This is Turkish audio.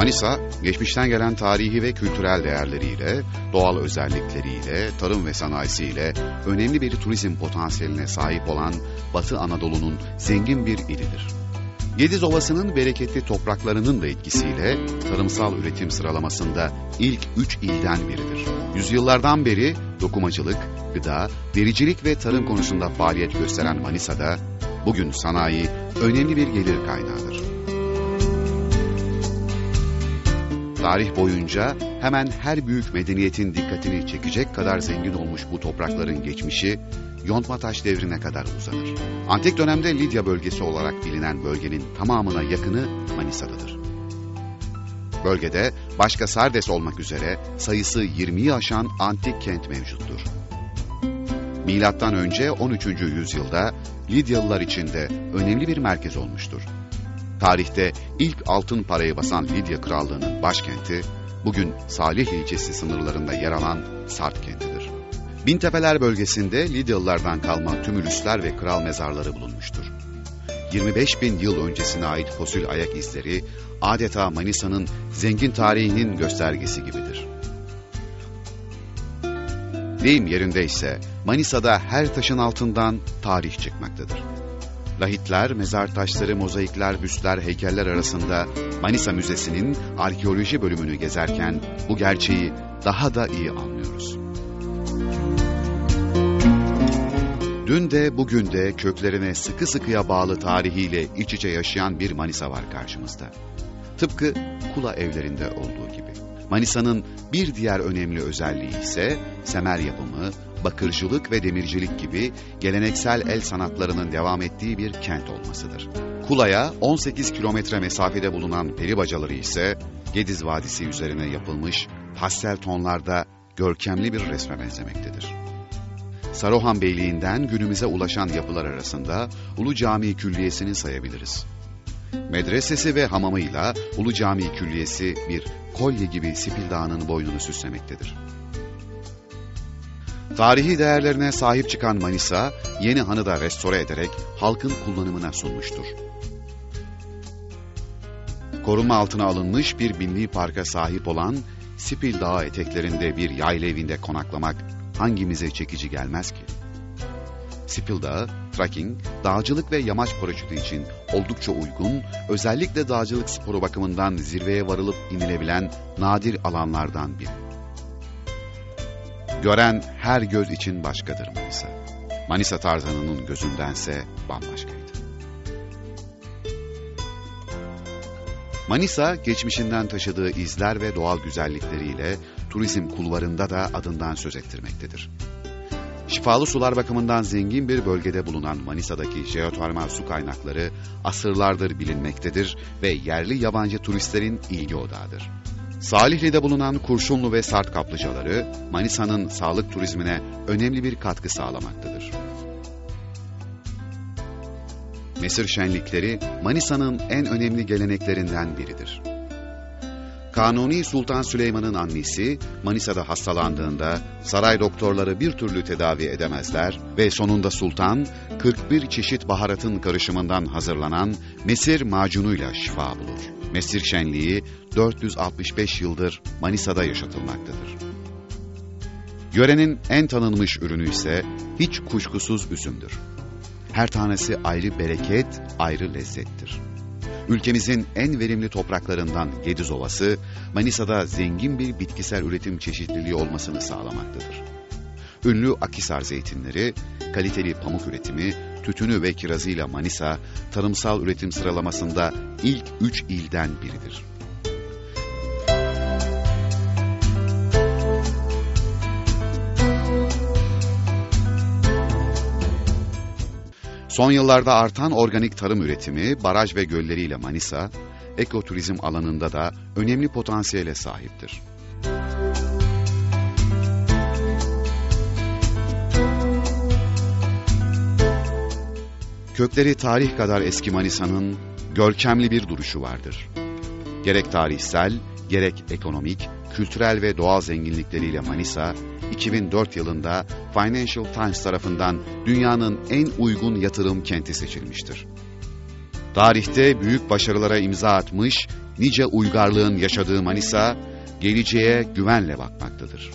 Manisa, geçmişten gelen tarihi ve kültürel değerleriyle, doğal özellikleriyle, tarım ve sanayisiyle önemli bir turizm potansiyeline sahip olan Batı Anadolu'nun zengin bir ilidir. Gediz Ovası'nın bereketli topraklarının da etkisiyle tarımsal üretim sıralamasında ilk üç ilden biridir. Yüzyıllardan beri dokumacılık, gıda, dericilik ve tarım konusunda faaliyet gösteren Manisa'da bugün sanayi önemli bir gelir kaynağıdır. Tarih boyunca hemen her büyük medeniyetin dikkatini çekecek kadar zengin olmuş bu toprakların geçmişi Yontma Taş devrine kadar uzanır. Antik dönemde Lidya bölgesi olarak bilinen bölgenin tamamına yakını Manisa'dadır. Bölgede başka Sardes olmak üzere sayısı 20'yi aşan antik kent mevcuttur. Milattan önce 13. yüzyılda Lidyalılar için de önemli bir merkez olmuştur. Tarihte ilk altın parayı basan Lidya Krallığı'nın başkenti, bugün Salih ilçesi sınırlarında yer alan Sart kentidir. Bintepeler bölgesinde Lidyalılardan kalma tümülüsler ve kral mezarları bulunmuştur. 25 bin yıl öncesine ait fosil ayak izleri adeta Manisa'nın zengin tarihinin göstergesi gibidir. Deyim yerinde ise Manisa'da her taşın altından tarih çıkmaktadır. Lahitler, mezar taşları, mozaikler, büstler, heykeller arasında Manisa Müzesi'nin arkeoloji bölümünü gezerken bu gerçeği daha da iyi anlıyoruz. Dün de bugün de köklerine sıkı sıkıya bağlı tarihiyle iç içe yaşayan bir Manisa var karşımızda. Tıpkı Kula evlerinde olduğu gibi. Manisa'nın bir diğer önemli özelliği ise semer yapımı, bakırcılık ve demircilik gibi geleneksel el sanatlarının devam ettiği bir kent olmasıdır. Kula'ya 18 kilometre mesafede bulunan peri bacaları ise Gediz Vadisi üzerine yapılmış pastel tonlarda görkemli bir resme benzemektedir. Saruhan Beyliği'nden günümüze ulaşan yapılar arasında Ulu Cami Külliyesi'ni sayabiliriz. Medresesi ve hamamıyla Ulu Cami Külliyesi bir kolye gibi Sipil Dağı'nın boynunu süslemektedir. Tarihi değerlerine sahip çıkan Manisa, yeni hanı da restore ederek halkın kullanımına sunmuştur. Korunma altına alınmış bir milli parka sahip olan Sipil Dağı eteklerinde bir yayla evinde konaklamak hangimize çekici gelmez ki? Sipil Dağı, trekking, dağcılık ve yamaç paraşütü için oldukça uygun, özellikle dağcılık sporu bakımından zirveye varılıp inilebilen nadir alanlardan biri. Gören her göz için başkadır Manisa. Manisa Tarzanı'nın gözündense bambaşkaydı. Manisa, geçmişinden taşıdığı izler ve doğal güzellikleriyle turizm kulvarında da adından söz ettirmektedir. Şifalı sular bakımından zengin bir bölgede bulunan Manisa'daki jeotermal su kaynakları asırlardır bilinmektedir ve yerli yabancı turistlerin ilgi odağıdır. Salihli'de bulunan kurşunlu ve sart kaplıcaları Manisa'nın sağlık turizmine önemli bir katkı sağlamaktadır. Mesir şenlikleri Manisa'nın en önemli geleneklerinden biridir. Kanuni Sultan Süleyman'ın annesi Manisa'da hastalandığında saray doktorları bir türlü tedavi edemezler ve sonunda sultan 41 çeşit baharatın karışımından hazırlanan mesir macunuyla şifa bulur. Mesir şenliği 465 yıldır Manisa'da yaşatılmaktadır. Yörenin en tanınmış ürünü ise hiç kuşkusuz üzümdür. Her tanesi ayrı bereket, ayrı lezzettir. Ülkemizin en verimli topraklarından Gediz Ovası, Manisa'da zengin bir bitkisel üretim çeşitliliği olmasını sağlamaktadır. Ünlü Akisar zeytinleri, kaliteli pamuk üretimi, tütünü ve kirazıyla Manisa, tarımsal üretim sıralamasında ilk üç ilden biridir. Son yıllarda artan organik tarım üretimi, baraj ve gölleriyle Manisa, ekoturizm alanında da önemli potansiyele sahiptir. Kökleri tarih kadar eski Manisa'nın görkemli bir duruşu vardır. Gerek tarihsel, gerek ekonomik, kültürel ve doğal zenginlikleriyle Manisa, 2004 yılında Financial Times tarafından dünyanın en uygun yatırım kenti seçilmiştir. Tarihte büyük başarılara imza atmış, nice uygarlığın yaşadığı Manisa, geleceğe güvenle bakmaktadır.